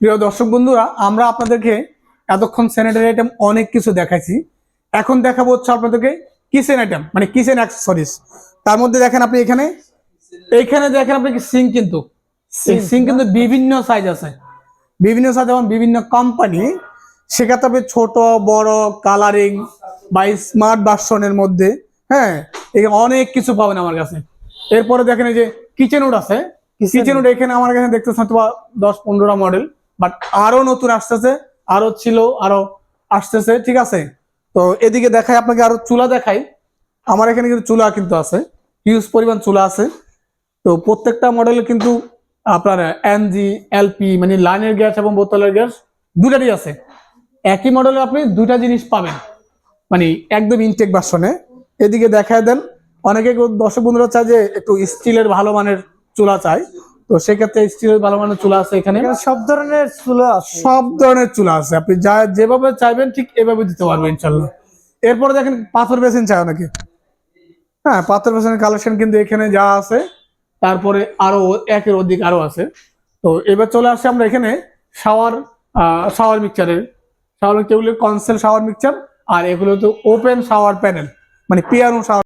প্রিয় দর্শক বন্ধুরা আমরা আপনাদেরকে এতক্ষণ স্যানিটারি আইটেম অনেক কিছু দেখাইছি। এখন দেখাবো হচ্ছে আপনাদেরকে কিচেন আইটেম মানে কিচেন অ্যাক্সেসরিজ তার মধ্যে দেখেন আপনি এখানে এইখানে দেখেন আপনি সিং কিন্তু। সিং কিন্তু বিভিন্ন সাইজ আছে। বিভিন্ন সাইজ এবং বিভিন্ন কোম্পানি সেক্ষেত্রে আপনি ছোট বড় কালারিং বা স্মার্ট ভার্সনের মধ্যে হ্যাঁ এখানে অনেক কিছু পাবেন আমার কাছে। এরপরে দেখেন এই যে কিচেন উড আছে। কিচেন উড এখানে আমার কাছে দেখতেছেন হয়তো বা দশ পনেরোটা মডেল বাট আরও নতুন আসতেছে, আরও ছিল, আরও আসতেছে, ঠিক আছে? তো এদিকে দেখাই, আপনাকে আরও চুলা দেখাই। আমার এখানে কিন্তু চুলা কিন্তু আছে হিউজ পরিমাণ চুলা আছে। তো প্রত্যেকটা মডেলে কিন্তু আপনার এনজি এলপি মানে লাইনের গ্যাস এবং বোতলের গ্যাস দুটারই আছে। একই মডেলে আপনি দুটা জিনিস পাবেন মানে একদম ইনটেক ভার্সনে এদিকে দেখায় দেন, অনেকে দর্শক বন্ধুরা চায় যে একটু স্টিলের ভালো মানের চুলা চায়। তো সেক্ষেত্রে স্টিলের ভালো মানের চুলা আছে এখানে? সব ধরনের চুলা আছে। সব ধরনের চুলা আছে। আপনি যা যেভাবে চাইবেন ঠিক এভাবে দিতে পারবেন ইনশাল্লাহ এরপরে দেখেন পাথর বেসিন চায় অনেকে। হ্যাঁ পাথর বেসিনের কালেকশন কিন্তু এখানে যা আছে তারপরে আরও একের অধিক আরও আছে। তো এবার চলে আসছে আমরা এখানে shower shower মিক্সচারের shower mixture conceal shower mixture আর এগুলো তো ওপেন শাওয়ার প্যানেল মানে পিয়ানো শাওয়ার